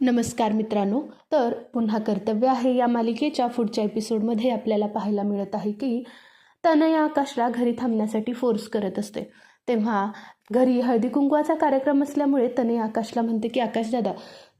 नमस्कार मित्रांनो. तर पुन्हा कर्तव्य आहे या मालिकेच्या पुढच्या एपिसोडमध्ये आपल्याला पाहायला मिळत आहे की तनया आकाशला घरी थांबण्यासाठी फोर्स करत असते. तेव्हा घरी हळदी कुंकवाचा कार्यक्रम असल्यामुळे तनया आकाशला म्हणते की आकाश दादा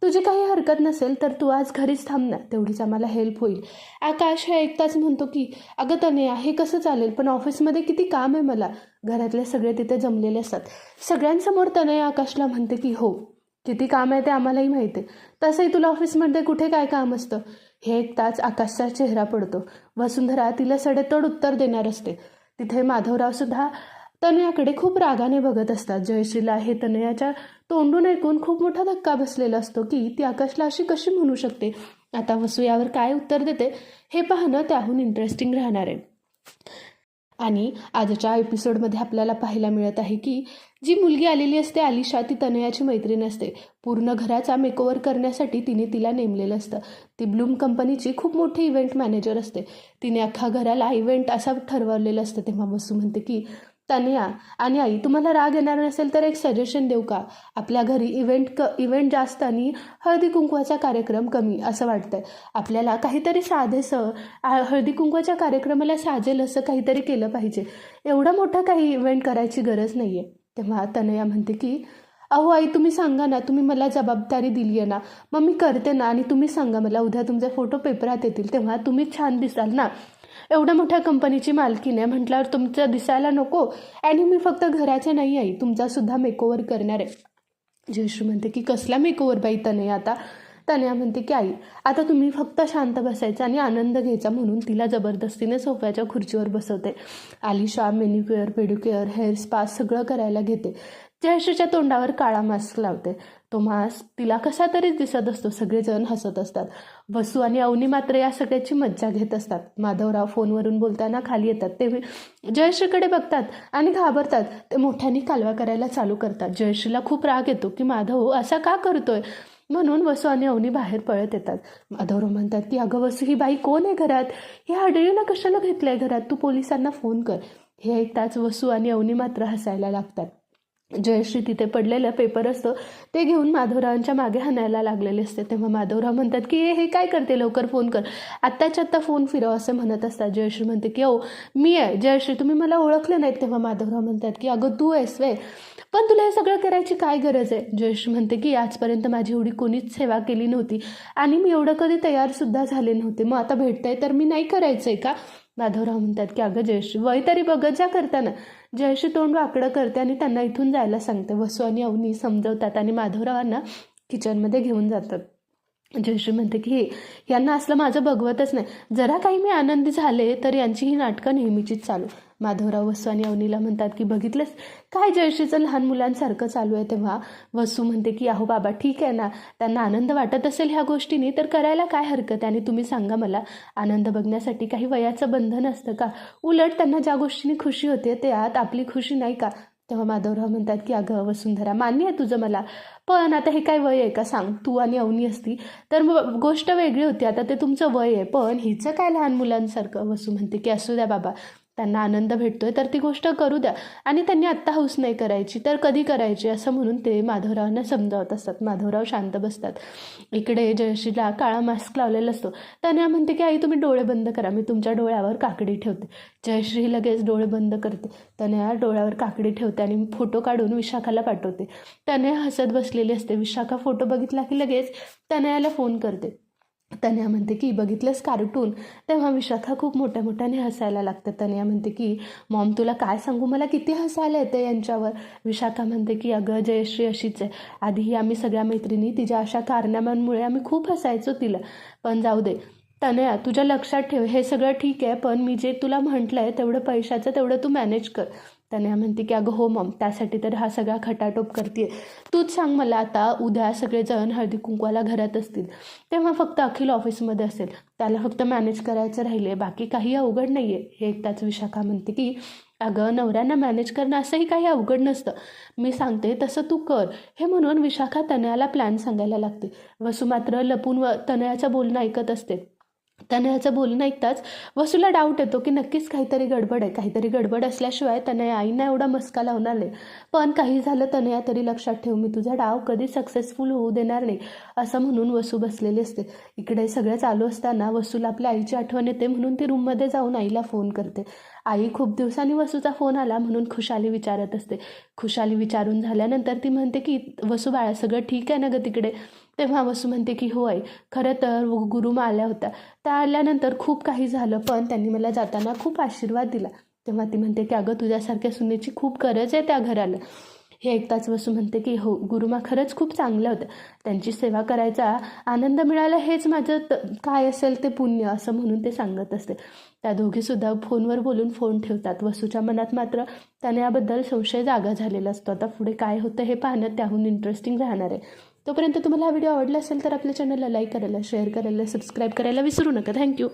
तुझी काही हरकत नसेल तर तू आज घरीच थांब ना तेवढीच आम्हाला हेल्प होईल. आकाश हे ऐकताच म्हणतो की अगं तनया हे कसं चालेल? पण ऑफिसमध्ये किती काम आहे मला. घरातले सगळे तिथे जमलेले असतात. सगळ्यांसमोर तनया आकाशला म्हणते की हो किती काम आहे ते आम्हालाही माहिती आहे. तसंही तुला ऑफिसमध्ये कुठे काय काम असतं? हे एक तास आकाशचा चेहरा पडतो. वसुंधरा तिला सडेतोड उत्तर देणार असते. तिथे माधवराव सुद्धा तनयाकडे खूप रागाने बघत असतात. जयश्रीला हे तनयाच्या तोंडून ऐकून खूप मोठा धक्का बसलेला असतो की ती आकाशला अशी कशी म्हणू शकते? आता वसू यावर काय उत्तर देते हे पाहणं त्याहून इंटरेस्टिंग राहणार आहे. आणि आजच्या एपिसोडमध्ये आपल्याला पाहायला मिळत आहे की जी मुलगी आलेली असते आलिशा ती तनयाची मैत्रीण असते. पूर्ण घराचा मेकओव्हर करण्यासाठी तिने तिला नेमलेलं असतं. ती ब्लूम कंपनीची खूप मोठी इव्हेंट मॅनेजर असते. तिने अख्खा घराला इव्हेंट असा ठरवलेलं असतं. तेव्हा वसू म्हणते की तनया आणि आई तुम्हाला राग येणार नसेल तर एक सजेशन देऊ का? आपल्या घरी इव्हेंट क इव्हेंट जास्त आणि हळदी कुंकवाचा कार्यक्रम कमी असं वाटतंय. आपल्याला काहीतरी साधेसं आ- हळदी कुंकवाच्या कार्यक्रमाला साजेल असं काहीतरी केलं पाहिजे. एवढा मोठा काही इव्हेंट करायची गरज नाही आहे तेव्हा तनया म्हणते की अहो आई तुम्ही सांगा ना तुम्ही मला जबाबदारी दिली आहे ना. मग मी करते ना आणि तुम्ही सांगा मला. उद्या तुमचे फोटो पेपरात येतील. तेव्हा तुम्ही छान दिसाल ना. एवढ्या मोठ्या कंपनीची मालकीन आहे. म्हटल्यावर तुमचं दिसायला नको. आणि मी फक्त घराचे नाही आई तुमचासुद्धा मेकओव्हर करणार आहे. जयश्री म्हणते की कसला मेकओव्हर बाई तने आता? तनया म्हणते की आई आता तुम्ही फक्त शांत बसायचं आणि आनंद घ्यायचा म्हणून तिला जबरदस्तीने सोफ्याच्या खुर्चीवर बसवते. Alisha manicure pedicure hair spa सगळं करायला घेते. जयश्रीच्या तोंडावर काळा मास्क लावते. तो मास्क तिला कसा तरीच दिसत असतो. सगळेजण हसत असतात. वसू आणि अवनी मात्र या सगळ्याची मज्जा घेत असतात. माधवराव फोनवरून बोलताना खाली येतात. ते जयश्रीकडे बघतात आणि घाबरतात. ते मोठ्याने कालवा करायला चालू करतात. जयश्रीला खूप राग येतो की माधव असा का करतोय? म्हणून वसू आणि अवनी बाहेर पळत येतात. माधवराव म्हणतात की अगं वसू ही बाई कोण आहे घरात? हे आढळीला कशाला घेतलंय घरात? तू पोलिसांना फोन कर. हे ऐकताच वसू आणि अवनी मात्र हसायला लागतात. जयश्री तिथे पडलेलं पेपर असतं ते घेऊन माधवरावांच्या मागे हाणायला लागलेले असते. तेव्हा माधवराव म्हणतात की हे काय करते? लवकर फोन कर. आत्ताच्या आत्ता फोन फिरव असं म्हणत असतात. जयश्री म्हणते की ओ मी आहे. जयश्री तुम्ही मला ओळखलं नाहीत. तेव्हा माधवराव म्हणतात की अगं तू आहेस वे पण तुला हे सगळं करायची काय गरज आहे? जयश्री म्हणते की आजपर्यंत माझी एवढी कोणीच सेवा केली नव्हती आणि मी एवढं कधी तयारसुद्धा झाले नव्हते. मग आता भेटतंय तर मी नाही करायचं आहे का? माधवराव म्हणतात की अगं जयश्री वय तरी बघत जा करताना. जयश्री तोंड वाकडं करते आणि त्यांना इथून जायला सांगते. वसू आणि अवनी समजवतात आणि माधवरावांना किचनमध्ये घेऊन जातात. जयश्री म्हणते की हे यांना असलं माझं बघवतच नाही. जरा काही मी आनंदी झाले तर यांची ही नाटकं नेहमीचीच चालू. माधवराव वसू आणि अवनीला म्हणतात की बघितलंस? काय जयश्रीचं लहान मुलांसारखं चालू आहे तेव्हा? वसू म्हणते की अहो बाबा ठीक आहे ना. त्यांना आनंद वाटत असेल ह्या गोष्टीने तर करायला काय हरकत आहे? आणि तुम्ही सांगा मला आनंद बघण्यासाठी काही वयाचं बंधन असतं का? उलट त्यांना ज्या गोष्टीने खुशी होते त्यात आपली खुशी नाही का? तेव्हा माधवराव म्हणतात की अगं वसुंधरा मान्य आहे तुझं मला. पण आता हे काय वय आहे का सांग? तू आणि अवनी असती तर मग गोष्ट वेगळी होती. आता ते तुमचं वय आहे. पण हिचं काय लहान मुलांसारखं? वसू म्हणते की असू द्या बाबा. त्यांना आनंद भेटतोय तर ती गोष्ट करू द्या. आणि त्यांनी आत्ता हौस नाही करायची तर कधी करायची? असं म्हणून ते माधवरावांना समजावत असतात. माधवराव शांत बसतात. इकडे जयश्रीला काळा मास्क लावलेला असतो. त्याने म्हणते की आई तुम्ही डोळे बंद करा. मी तुमच्या डोळ्यावर काकडी ठेवते. जयश्री लगेच डोळे बंद करते. तनया डोळ्यावर काकडी ठेवते आणि फोटो काढून विशाखाला पाठवते. तनया हसत बसलेली असते. विशाखा फोटो बघितला की लगेच तनयाला फोन करते. तन्या म्हणते की बघितलंस कार्टून तेव्हा विशाखा खूप मोठ्या मोठ्याने हसायला लागते. तन्या म्हणते की मॉम तुला काय सांगू? मला किती हसायला येते यांच्यावर. विशाखा म्हणते की अगं जयश्री अशीच आहे. आधी आम्ही सगळ्या मैत्रिणी तिच्या अशा कारनाम्यांमुळे आम्ही खूप हसायचो तिला. पण जाऊ दे. तनया तुझ्या लक्षात ठेव. हे सगळं ठीक आहे पण मी जे तुला म्हटलं आहे तेवढं पैशाचं तेवढं तू मॅनेज कर. त्याने म्हणते की अगं हो मम त्यासाठी तर हा सगळा खटाटोप करते तूच सांग मला आता उद्या सगळेजण हळदी कुंकवाला घरात असतील. तेव्हा फक्त अखिल ऑफिसमध्ये असेल. त्याला फक्त मॅनेज करायचं राहिले बाकी काही अवघड नाही आहे हे एकदाच विशाखा म्हणते की अगं नवऱ्यांना मॅनेज करणं असंही काही अवघड नसतं. मी सांगते तसं तू कर. हे म्हणून विशाखा तनयाला प्लॅन सांगायला लागते. वसू मात्र लपून व तनयाचं बोलणं ऐकत असते. तनयाचं बोलणं ऐकताच वसूला डाऊट येतो की नक्कीच काहीतरी गडबड आहे. काहीतरी गडबड असल्याशिवाय तनया आईना एवढा मस्का लावणार नाही. पण काही झालं तनया तरी लक्षात ठेव मी तुझा डाव कधी सक्सेसफुल होऊ देणार नाही असं म्हणून वसू बसलेली असते. इकडे सगळं चालू असताना वसूला आपल्या आईची आठवण येते म्हणून ती रूममध्ये जाऊन आईला फोन करते. आई खूप दिवसांनी वसूचा फोन आला म्हणून खुशाली विचारत असते. खुशाली विचारून झाल्यानंतर ती म्हणते की वसू बाळा सगळं ठीक आहे ना गं तिकडे? तेव्हा वसू म्हणते की हो खरं तर गुरुमा आल्या होत्या. त्या आल्यानंतर खूप काही झालं पण त्यांनी मला जाताना खूप आशीर्वाद दिला. तेव्हा ती म्हणते की अगं तुझ्यासारख्या सुनेची खूप गरज आहे त्या घराला. हे ऐकताच वसू म्हणते की हो गुरुमा खरंच खूप चांगल्या होत्या. त्यांची सेवा करायचा आनंद मिळाला हेच माझं त काय असेल ते पुण्य असं म्हणून ते सांगत असते. त्या दोघीसुद्धा फोनवर बोलून फोन ठेवतात. वसूच्या मनात मात्र त्याने याबद्दल संशय जागा झालेला असतो. आता पुढे काय होतं हे पाहणं त्याहून इंटरेस्टिंग राहणार आहे. तोपर्यंत तुम्हाला हा व्हिडिओ आवडला असेल तर आपल्या चॅनलला लाईक करायला शेअर करायला सबस्क्राईब करायला विसरू नका. थँक्यू